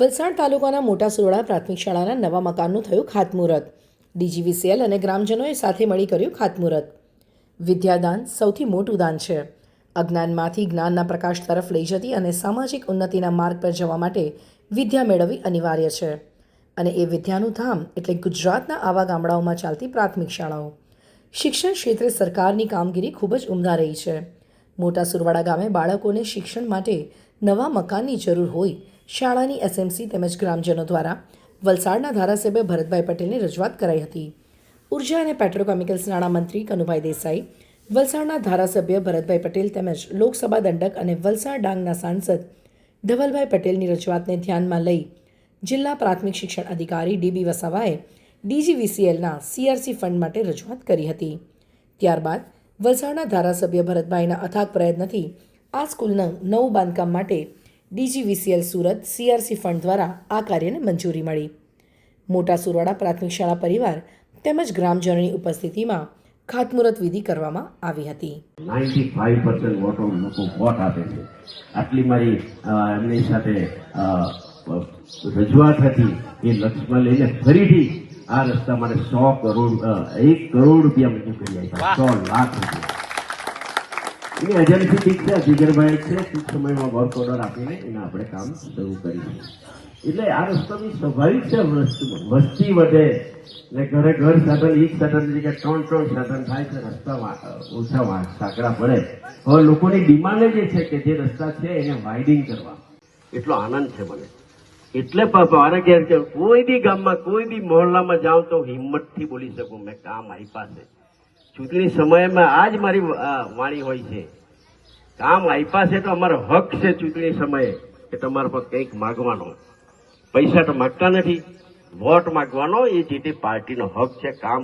વલસાડ તાલુકાના મોટા સુરડા પ્રાથમિક શાળાના નવા મકાનનું થયું ખાતમુહૂર્ત. ડીજીવીસીએલ અને ગ્રામજનોએ સાથે મળી કર્યું ખાતમુહૂર્ત. વિદ્યાદાન સૌથી મોટું દાન છે. અજ્ઞાનમાંથી જ્ઞાનના પ્રકાશ તરફ લઈ જતી અને સામાજિક ઉન્નતિના માર્ગ પર જવા માટે વિદ્યા મેળવવી અનિવાર્ય છે. અને એ વિદ્યાનું ધામ એટલે ગુજરાતના આવા ગામડાઓમાં ચાલતી પ્રાથમિક શાળાઓ. શિક્ષણ ક્ષેત્રે સરકારની કામગીરી ખૂબ જ ઉમદા રહી છે. મોટા સુરવાડા ગામે બાળકોને શિક્ષણ માટે નવા મકાનની જરૂર હોય શાળાની એસએમસી તેમજ ગ્રામજનો દ્વારા વલસાડના ધારાસભ્ય ભરતભાઈ પટેલની રજૂઆત કરાઈ હતી. ઊર્જા અને પેટ્રોકેમિકલ્સ નાણામંત્રી કનુભાઈ દેસાઈ, વલસાડના ધારાસભ્ય ભરતભાઈ પટેલ તેમજ લોકસભા દંડક અને વલસાડ ડાંગના સાંસદ ધવલભાઈ પટેલની રજૂઆતને ધ્યાનમાં લઈ જિલ્લા પ્રાથમિક શિક્ષણ અધિકારી ડીબી વસાવાએ ડીજીવીસીએલના સીઆરસી ફંડ માટે રજૂઆત કરી હતી. ત્યારબાદ વલસાડના ધારાસભ્ય ભરતભાઈના અથાગ પ્રયત્નથી આ સ્કૂલના નવું બાંધકામ માટે ડીજીવીસીએલ સુરત સીઆરસી ફંડ દ્વારા આ કાર્યને મંજૂરી મળી. મોટા સુરવાડા પ્રાથમિક શાળા પરિવાર તેમજ ગ્રામજનોની ઉપસ્થિતિમાં ખાતમુહૂર્ત વિધિ કરવામાં આવી હતી. નાઇન્ટી ફાઈવ પર્સન્ટ વોટો લોકો વોટ આપે છે. આટલી મારી એમની સાથે રજૂઆત હતી એ લક્ષ્યમાં લઈને ફરીથી આ રસ્તા માટે સો કરોડ એક કરોડ રૂપિયા મંજૂર કરી આપ્યા. સો લાખ રૂપિયા. એની એજન્સી ઠીક છે, જીગરભાઈ છે, ટૂંક સમયમાં વર્ક ઓર્ડર આપીને એને આપણે કામ શરૂ કરીશું. એટલે આ રસ્તાની સ્વાભાવિક છે, વસ્તુ- વધે ને ઘરે ઘર સાધન, એક સાધન કે ત્રણ ત્રણ સાધન થાય છે, રસ્તા ઓછા સાંકડા પડે. હવે લોકોની ડિમાન્ડ જે છે કે જે રસ્તા છે એને વાઇડિંગ કરવા. એટલો આનંદ છે મને. એટલે મારે કે કોઈ બી ગામમાં, કોઈ બી મહોલ્લામાં જાઉં તો હિંમતથી બોલી શકું, મેં કામ મારી પાસે ચૂંટણી સમયમાં આ જ મારી વાણી હોય છે. કામ આપ્યા છે તો અમારો હક છે ચૂંટણી સમયે કે તમારા પર કંઈક માગવાનો. પૈસા તો માગતા નથી. વોટ માગવાનો, એ જે તે પાર્ટીનો હક છે, કામ